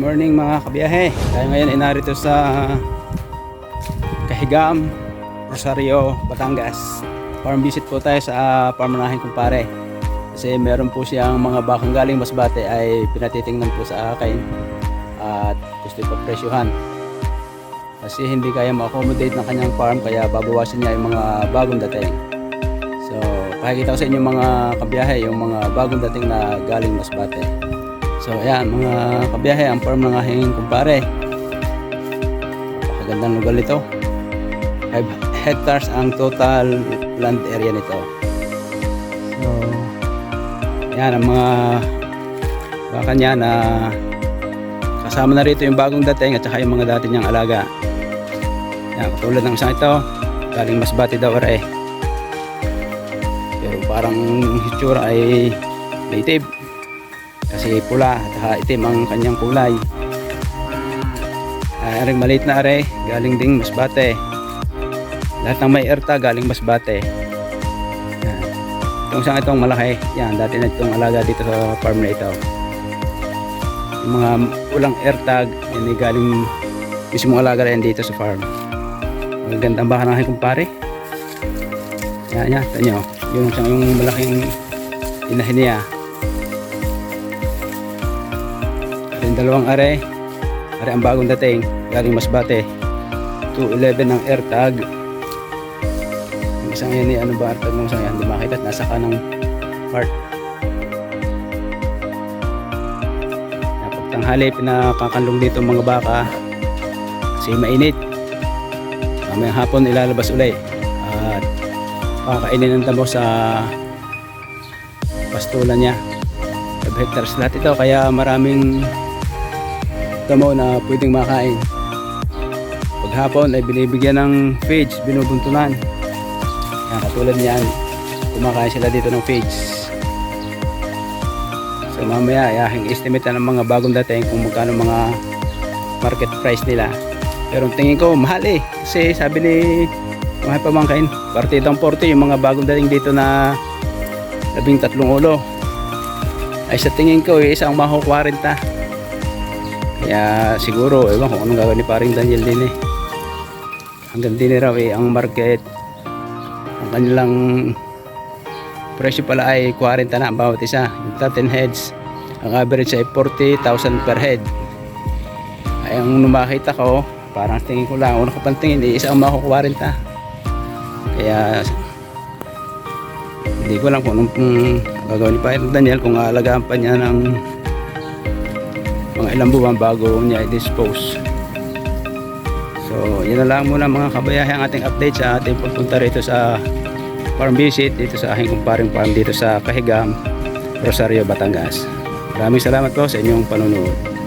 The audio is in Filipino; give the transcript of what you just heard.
morning mga kabiyahe. Tayo ngayon ay narito sa Kahigam, Rosario, Batangas. Farm visit po tayo sa farm nahin kumpare. Kasi meron po siyang mga bakang galing Masbate ay pinatitingnan po sa akin at gusto ko presyuhan. Kasi hindi kaya ma-accommodate ng kanyang farm kaya babawasan niya yung mga bagong dating. So, pakikita ko sa inyo mga kabiyahe, yung mga bagong dating na galing Masbate. So, ayan, mga kabiyahe, ang farm ng aking kumpare. Napakagandang lugar nito. 5 hectares ang total land area nito. So, yan ang mga baka niya na kasama na rito yung bagong dating at saka yung mga dati niyang alaga. Yan, katulad ng isang ito, galing Masbate daw are. Pero parang hitsura ay native. Kasi pula at itim ang kanyang kulay. Ay, aring maliit na are, galing ding Masbate. Lahat ng may erta galing Masbate. Yan. Itong isang itong malaki, yan, dati na itong alaga dito sa farm na ito. Yung mga ulang airtag, yan ay galing mismong alaga rin dito sa farm. Magandang baka ng kumpare. Yan, yan, ito nyo. Yung isang yung malaking inahin niya. Yung dalawang are, are ang bagong dating, galing Masbate. 211 ng airtag. Yung isang yan, ano ba airtag ng isang yan? Hindi makita, nasa kanang part. Pagtanghali, pinakakanlong dito mga baka kasi mainit. Mamayang hapon ilalabas uli at pakakainin ng damo sa pastulan niya 5 hectares lahat ito kaya maraming damo na pwedeng makain. Pag hapon ay binibigyan ng feeds binubuntunan. Yan, katulad niyan kumakain sila dito ng feeds so mamaya yaking estimate na ng mga bagong dating kung magkano mga market price nila. Pero tingin ko mahal eh. Kasi sabi ni mga pamangkain partidang 40 yung mga bagong dating dito na labing tatlong ulo. Ay sa tingin ko eh, isang maho 40 kaya siguro ewan kung anong gagawin ni paring Daniel din eh. Hanggang din raw eh ang market. Ang kanilang presyo pala ay 40 na ang bawat isa. Yung 13 heads ang average ay 40,000 per head. Ay ang numakita ko parang tingin ko lang una ko pang tingin eh, isang maho 40 kaya hindi ko lang kung anong mm, gagawin ni Pirate Daniel kung aalagaan pa niya ng mga ilang buwan bago niya i-dispose. So, yun na lang muna mga kabayahe ang ating update sa ating pagpunta rito sa farm visit dito sa aking kumparing farm dito sa Kahigam, Rosario, Batangas. Maraming salamat po sa inyong panonood.